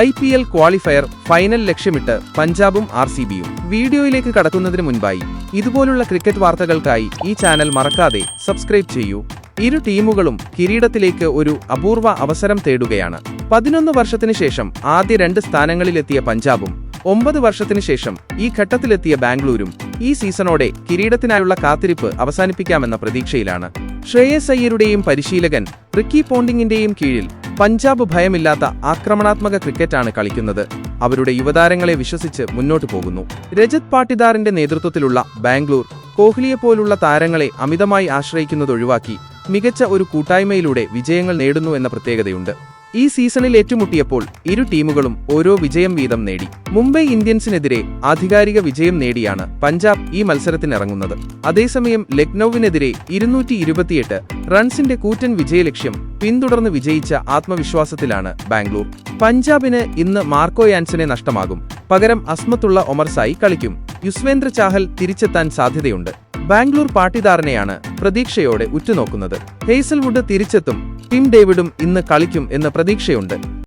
I P L qualifier final ലക്ഷ്യമിട്ട് പഞ്ചാബും R C ബിയും. വീഡിയോയിലേക്ക് കടക്കുന്നതിന് മുൻപായി ഇതുപോലുള്ള ക്രിക്കറ്റ് വാർത്തകൾക്കായി ഈ ചാനൽ മറക്കാതെ സബ്സ്ക്രൈബ് ചെയ്യൂ. ഇരു ടീമുകളും കിരീടത്തിലേക്ക് ഒരു അപൂർവ അവസരം തേടുകയാണ്. പതിനൊന്ന് വർഷത്തിന് ശേഷം ആദ്യ രണ്ട് സ്ഥാനങ്ങളിലെത്തിയ പഞ്ചാബും ഒമ്പത് വർഷത്തിന് ശേഷം ഈ ഘട്ടത്തിലെത്തിയ ബാംഗ്ലൂരും ഈ സീസണോടെ കിരീടത്തിനായുള്ള കാത്തിരിപ്പ് അവസാനിപ്പിക്കാമെന്ന പ്രതീക്ഷയിലാണ്. ശ്രേയസ് അയ്യരുടെയും പരിശീലകൻ റിക്കി പോണ്ടിങ്ങിന്റെയും കീഴിൽ പഞ്ചാബ് ഭയമില്ലാത്ത ആക്രമണാത്മക ക്രിക്കറ്റാണ് കളിക്കുന്നത്. അവരുടെ യുവതാരങ്ങളെ വിശ്വസിച്ച് മുന്നോട്ടു പോകുന്നു. രജത് പാട്ടിദാറിന്റെ നേതൃത്വത്തിലുള്ള ബാംഗ്ലൂർ കോഹ്ലിയെപ്പോലുള്ള താരങ്ങളെ അമിതമായി ആശ്രയിക്കുന്നത് ഒഴിവാക്കി മികച്ച ഒരു കൂട്ടായ്മയിലൂടെ വിജയങ്ങൾ നേടുന്നു എന്ന പ്രത്യേകതയുണ്ട്. ഈ സീസണിൽ ഏറ്റുമുട്ടിയപ്പോൾ ഇരു ടീമുകളും ഓരോ വിജയം വീതം നേടി. മുംബൈ ഇന്ത്യൻസിനെതിരെ ആധികാരിക വിജയം നേടിയാണ് പഞ്ചാബ് ഈ മത്സരത്തിനിറങ്ങുന്നത്. അതേസമയം ലക്നൌവിനെതിരെ ഇരുന്നൂറ്റി ഇരുപത്തിയെട്ട് റൺസിന്റെ കൂറ്റൻ വിജയലക്ഷ്യം പിന്തുടർന്ന് വിജയിച്ച ആത്മവിശ്വാസത്തിലാണ് ബാംഗ്ലൂർ. പഞ്ചാബിന് ഇന്ന് മാർക്കോ യാൻസനെ നഷ്ടമാകും. പകരം അസ്മത്തുള്ള ഒമർസായി കളിക്കും. യുസ്വേന്ദ്ര ചാഹൽ തിരിച്ചെത്താൻ സാധ്യതയുണ്ട്. ബാംഗ്ലൂർ പാട്ടിദാറിനെയാണ് പ്രതീക്ഷയോടെ ഉറ്റുനോക്കുന്നത്. ഹേസൽവുഡ് തിരിച്ചെത്തും. ടിം ഡേവിഡും ഇന്ന് കളിക്കും എന്ന പ്രതീക്ഷയുണ്ട്.